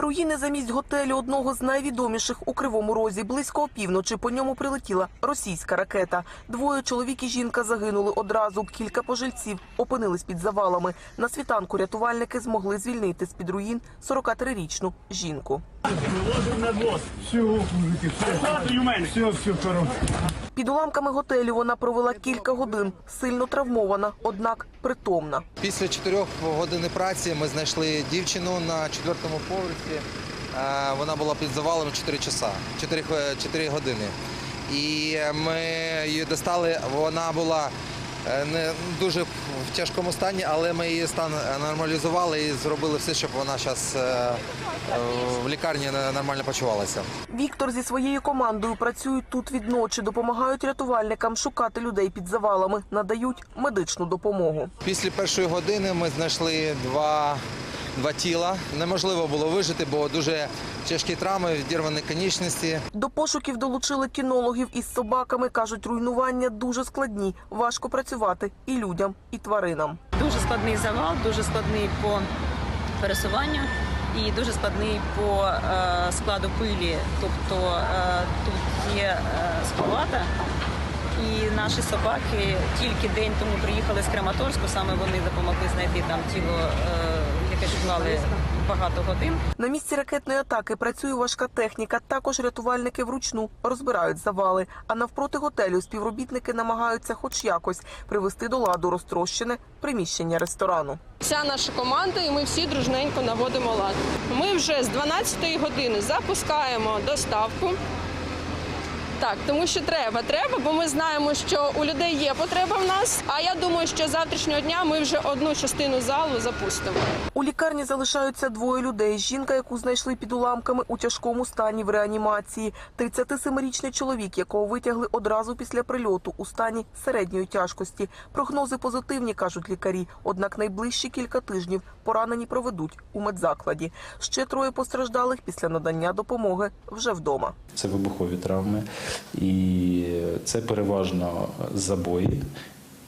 Руїни замість готелю одного з найвідоміших у Кривому Розі. Близько опівночі по ньому прилетіла російська ракета. Двоє чоловік і жінка загинули одразу. Кілька пожильців опинились під завалами. На світанку рятувальники змогли звільнити з під руїн 43-річну жінку. Все, мужики, все. Все, хорошо. Під уламками готелю вона провела кілька годин. Сильно травмована, однак притомна. Після чотирьох годин праці ми знайшли дівчину на четвертому поверсі. Е, Вона була під завалом 4 часа, 4, 4 години. І ми її достали. Вона була не дуже в тяжкому стані, але ми її стан нормалізували і зробили все, щоб вона зараз в лікарні нормально почувалася. Віктор зі своєю командою працюють тут від ночі, допомагають рятувальникам шукати людей під завалами, надають медичну допомогу. Після першої години ми знайшли два, два тіла. Неможливо було вижити, бо дуже тяжкі травми, відірвані конечності. До пошуків долучили кінологів із собаками. кажуть, руйнування дуже складні, важко працювати і людям, і тваринам. Дуже складний завал, дуже складний по пересуванню і дуже складний по е, складу пилі. Тобто е, тут є е, скловата, і наші собаки тільки день тому приїхали з Краматорську. Саме вони допомогли знайти там тіло, е, яке шукали багато годин. На місці ракетної атаки працює важка техніка. Також рятувальники вручну розбирають завали. А навпроти готелю співробітники намагаються, хоч якось, привести до ладу розтрощене приміщення ресторану. Вся наша команда, і ми всі дружненько наводимо лад. Ми вже з 12-ї години запускаємо доставку. Так, тому що треба, треба, бо ми знаємо, що у людей є потреба в нас. А я думаю, що з завтрашнього дня ми вже одну частину залу запустимо. У лікарні залишаються двоє людей. Жінка, яку знайшли під уламками у тяжкому стані в реанімації. 37-річний чоловік, якого витягли одразу після прильоту у стані середньої тяжкості. Прогнози позитивні, кажуть лікарі. Однак найближчі кілька тижнів поранені проведуть у медзакладі. Ще троє постраждалих після надання допомоги вже вдома. Це вибухові травми, і це переважно забої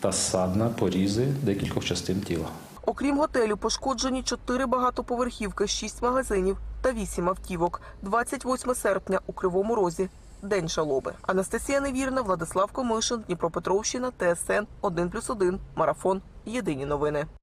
та ссадна, порізи декількох частин тіла. Окрім готелю, пошкоджені чотири багатоповерхівки, шість магазинів та вісім автівок. 28 серпня у Кривому Розі. День жалоби. Анастасія Невірна, Владислав Комишин, Дніпропетровщина, ТСН 1+,1, Марафон. Єдині новини.